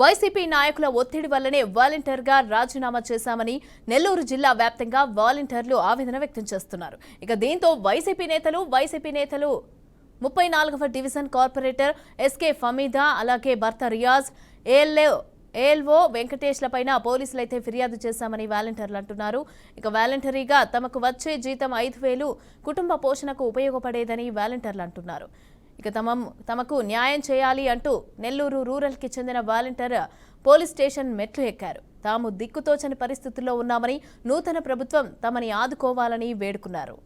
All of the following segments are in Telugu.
వైసీపీ నాయకుల ఒత్తిడి వల్లనే వాలంటీర్గా రాజీనామా చేశామని నెల్లూరు జిల్లా వ్యాప్తంగా వాలంటీర్లు ఆవేదన వ్యక్తం చేస్తున్నారు. ఇక దీంతో వైసీపీ నేతలు వైసీపీ నేతలు ముప్పై నాలుగవ డివిజన్ కార్పొరేటర్ ఎస్కే ఫమీదా అలాగే భర్త రియాజ్ ఏఎల్ఏ ఏఎల్ఓ వెంకటేష్లపైన పోలీసులైతే ఫిర్యాదు చేశామని వాలంటీర్లు అంటున్నారు. ఇక వాలంటరీగా తమకు వచ్చే జీతం ఐదు వేలు కుటుంబ పోషణకు ఉపయోగపడేదని వాలంటీర్లు అంటున్నారు. ఇక తమ తమకు న్యాయం చేయాలి అంటూ నెల్లూరు రూరల్కి చెందిన వాలంటీర్ పోలీస్ స్టేషన్ మెట్లు ఎక్కారు. తాము దిక్కుతోచని పరిస్థితుల్లో ఉన్నామని నూతన ప్రభుత్వం తమని ఆదుకోవాలని వేడుకున్నారు.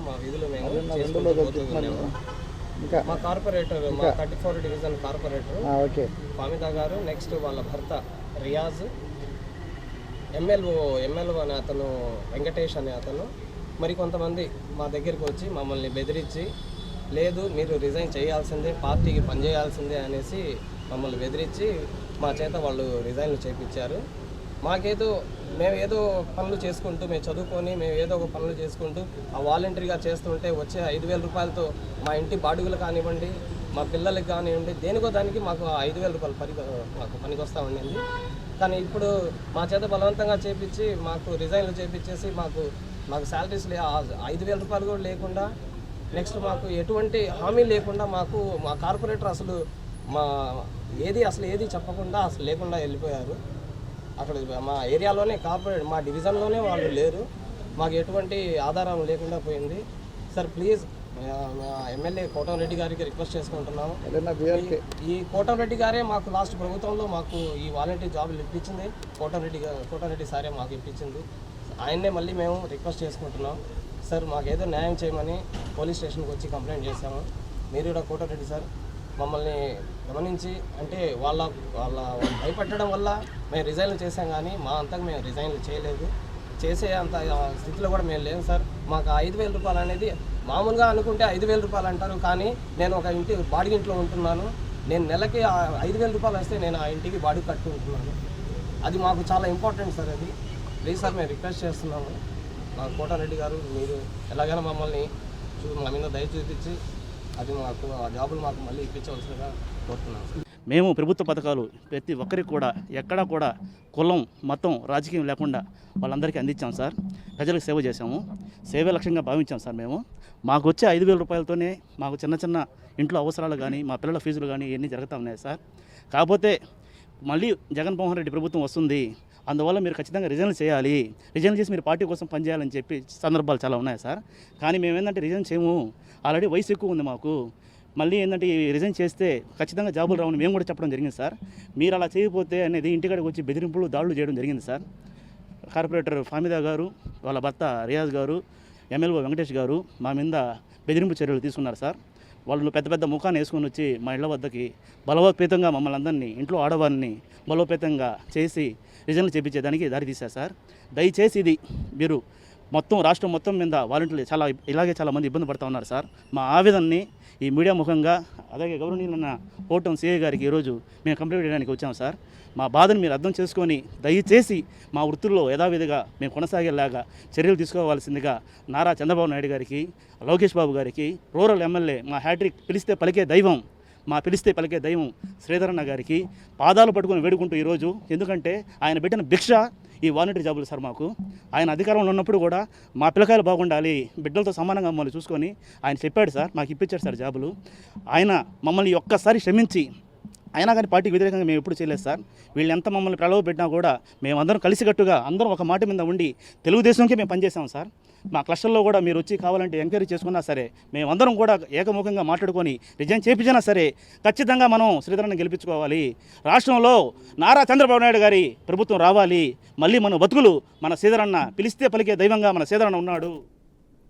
మా విధులు మేము చేసుకుంటూ పోతూ ఉన్నాము. ఇంకా మా కార్పొరేటర్ మా థర్టీ ఫోర్ డివిజన్ కార్పొరేటర్ ఆ, ఓకే. ఫామిదా గారు నెక్స్ట్ వాళ్ళ భర్త రియాజ్ ఎమ్మెల్వో ఎమ్మెల్వో అనే అతను వెంకటేష్ అనే అతను మరి కొంతమంది మా దగ్గరికి వచ్చి మమ్మల్ని బెదిరించి లేదు మీరు రిజైన్ చేయాల్సిందే పార్టీకి పనిచేయాల్సిందే అనేసి మమ్మల్ని బెదిరించి మా చేత వాళ్ళు రిజైన్లు చేయించారు మాకేదో మేము ఏదో పనులు చేసుకుంటూ మేము చదువుకొని మేము ఏదో ఒక పనులు చేసుకుంటూ ఆ వాలంటరీగా చేస్తుంటే వచ్చే ఐదు వేల రూపాయలతో మా ఇంటి బాడుగులు కానివ్వండి మా పిల్లలకి కానివ్వండి దేనికో దానికి మాకు ఐదు వేల రూపాయలు పని మాకు పనికి వస్తూ ఉండింది. కానీ ఇప్పుడు మా చేత బలవంతంగా చేపించి మాకు రిజైన్లు చేపించేసి మాకు మాకు శాలరీస్ లే ఐదు వేల రూపాయలు కూడా లేకుండా నెక్స్ట్ మాకు ఎటువంటి హామీ లేకుండా మాకు మా కార్పొరేటర్ అసలు మా ఏది అసలు ఏది చెప్పకుండా అసలు లేకుండా వెళ్ళిపోయారు. అక్కడ మా ఏరియాలోనే కార్పొరేట్ మా డివిజన్లోనే వాళ్ళు లేరు. మాకు ఎటువంటి ఆధారం లేకుండా పోయింది. సార్ ప్లీజ్ ఎమ్మెల్యే కోటంరెడ్డి గారికి రిక్వెస్ట్ చేసుకుంటున్నాము. ఈ కోటంరెడ్డి గారే మాకు లాస్ట్ ప్రభుత్వంలో మాకు ఈ వాలంటీర్ జాబులు ఇప్పించింది. కోటంరెడ్డి గారు కోటంరెడ్డి సారే మాకు ఇప్పించింది. ఆయన్నే మళ్ళీ మేము రిక్వెస్ట్ చేసుకుంటున్నాం. సార్ మాకేదో న్యాయం చేయమని పోలీస్ స్టేషన్కి వచ్చి కంప్లైంట్ చేశాము. మీరు కూడా కోటంరెడ్డి సార్ మమ్మల్ని గమనించి అంటే వాళ్ళ వాళ్ళ వాళ్ళు భయపెట్టడం వల్ల మేము రిజైన్లు చేసాం కానీ మా అంతకు మేము రిజైన్లు చేయలేదు. చేసే అంత స్థితిలో కూడా మేము లేము సార్. మాకు ఐదు వేల రూపాయలు అనేది మామూలుగా అనుకుంటే ఐదు వేల రూపాయలు అంటారు కానీ నేను ఒక ఇంటి బాడిగ ఇంట్లో ఉంటున్నాను. నేను నెలకి ఆ ఐదు వేల రూపాయలు వస్తే నేను ఆ ఇంటికి బాడీ కట్టుకుంటున్నాను. అది మాకు చాలా ఇంపార్టెంట్ సార్ అది. ప్లీజ్ సార్ మేము రిక్వెస్ట్ చేస్తున్నాము. మా కోటారెడ్డి గారు మీరు ఎలాగైనా మమ్మల్ని చూ మా మీద దయ చూపించి అది మాకు ఆ జాబులు మాకు మళ్ళీ ఇప్పించవలసిందిగా కోరుతున్నాను సార్. మేము ప్రభుత్వ పథకాలు ప్రతి ఒక్కరికి కూడా ఎక్కడా కూడా కులం మతం రాజకీయం లేకుండా వాళ్ళందరికీ అందించాం సార్. ప్రజలకు సేవ చేశాము. సేవే లక్ష్యంగా భావించాం సార్ మేము. మాకు వచ్చే ఐదు వేల రూపాయలతోనే మాకు చిన్న చిన్న ఇంట్లో అవసరాలు కానీ మా పిల్లల ఫీజులు కానీ ఇవన్నీ జరుగుతూ ఉన్నాయి సార్. కాకపోతే మళ్ళీ జగన్మోహన్ రెడ్డి ప్రభుత్వం వస్తుంది. అందువల్ల మీరు ఖచ్చితంగా రిజైన్ చేయాలి. రిజైన్ చేసి మీరు పార్టీ కోసం పనిచేయాలని చెప్పి సందర్భాలు చాలా ఉన్నాయి సార్. కానీ మేము ఏంటంటే రిజైన్ చేయము. ఆల్రెడీ వయసు ఎక్కువ ఉంది మాకు. మళ్ళీ ఏంటంటే ఈ రిజైన్ చేస్తే ఖచ్చితంగా జాబులు రావని మేము కూడా చెప్పడం జరిగింది సార్. మీరు అలా చేయకపోతే అనేది ఇంటికాడికి వచ్చి బెదిరింపులు దాడులు చేయడం జరిగింది సార్. కార్పొరేటర్ ఫామిదా గారు వాళ్ళ భర్త రియాజ్ గారు ఎమ్మెల్యే వెంకటేష్ గారు మా మీద బెదిరింపు చర్యలు తీసుకున్నారు సార్. వాళ్ళు పెద్ద పెద్ద ముఖాన్ని వేసుకొని వచ్చి మా ఇళ్ళ వద్దకి బలవత్పేతంగా మమ్మల్ని అందరినీ ఇంట్లో ఆడవారిని బలోపేతంగా చేసి రిజైన్లు చేపించేదానికి దారి తీశారు సార్. దయచేసి ఇది మీరు మొత్తం రాష్ట్రం మొత్తం మీద వాలంటీర్లు చాలా ఇలాగే చాలా మంది ఇబ్బంది పడుతూ ఉన్నారు సార్. మా ఆవేదనని ఈ మీడియా ముఖంగా అలాగే గౌరవనీయులన్న కోటం సిఐ గారికి ఈరోజు మేము కంప్లైంట్ చేయడానికి వచ్చాం సార్. మా బాధను మీరు అర్థం చేసుకొని దయచేసి మా వృత్తుల్లో యథావిధిగా మేము కొనసాగేలాగా చర్యలు తీసుకోవాల్సిందిగా నారా చంద్రబాబు నాయుడు గారికి లోకేష్ బాబు గారికి రూరల్ ఎమ్మెల్యే మా హ్యాట్రిక్ పిలిస్తే పలికే దైవం మా పిలిస్తే పలికే దైవం శ్రీధరన్న గారికి పాదాలు పట్టుకొని వేడుకుంటూ ఈరోజు ఎందుకంటే ఆయన పెట్టిన భిక్ష ఈ వాలంటీర్ జాబులు సార్ మాకు. ఆయన అధికారంలో ఉన్నప్పుడు కూడా మా పిల్లకాయలు బాగుండాలి బిడ్డలతో సమానంగా మమ్మల్ని చూసుకొని ఆయన చెప్పాడు సార్ మాకు ఇప్పించాడు సార్ జాబులు. ఆయన మమ్మల్ని ఒక్కసారి క్షమించి అయినా కానీ పార్టీకి వ్యతిరేకంగా మేము ఎప్పుడు చేయలేదు సార్. వీళ్ళు ఎంత మమ్మల్ని ప్రలోభ పెట్టినా కూడా మేమందరం కలిసికట్టుగా అందరం ఒక మాట మీద ఉండి తెలుగుదేశంకే మేము పనిచేసాం సార్. మా క్లస్టర్లో కూడా మీరు వచ్చి కావాలంటే ఎంక్వైరీ చేసుకున్నా సరే మేమందరం కూడా ఏకముఖంగా మాట్లాడుకొని రిజైన్ చేయించినా సరే ఖచ్చితంగా మనం శ్రీధరన్ని గెలిపించుకోవాలి. రాష్ట్రంలో నారా చంద్రబాబు నాయుడు గారి ప్రభుత్వం రావాలి. మళ్ళీ మన బతుకులు మన శ్రీధరన్న పిలిస్తే పలికే దైవంగా మన శ్రీధరన్న ఉన్నాడు.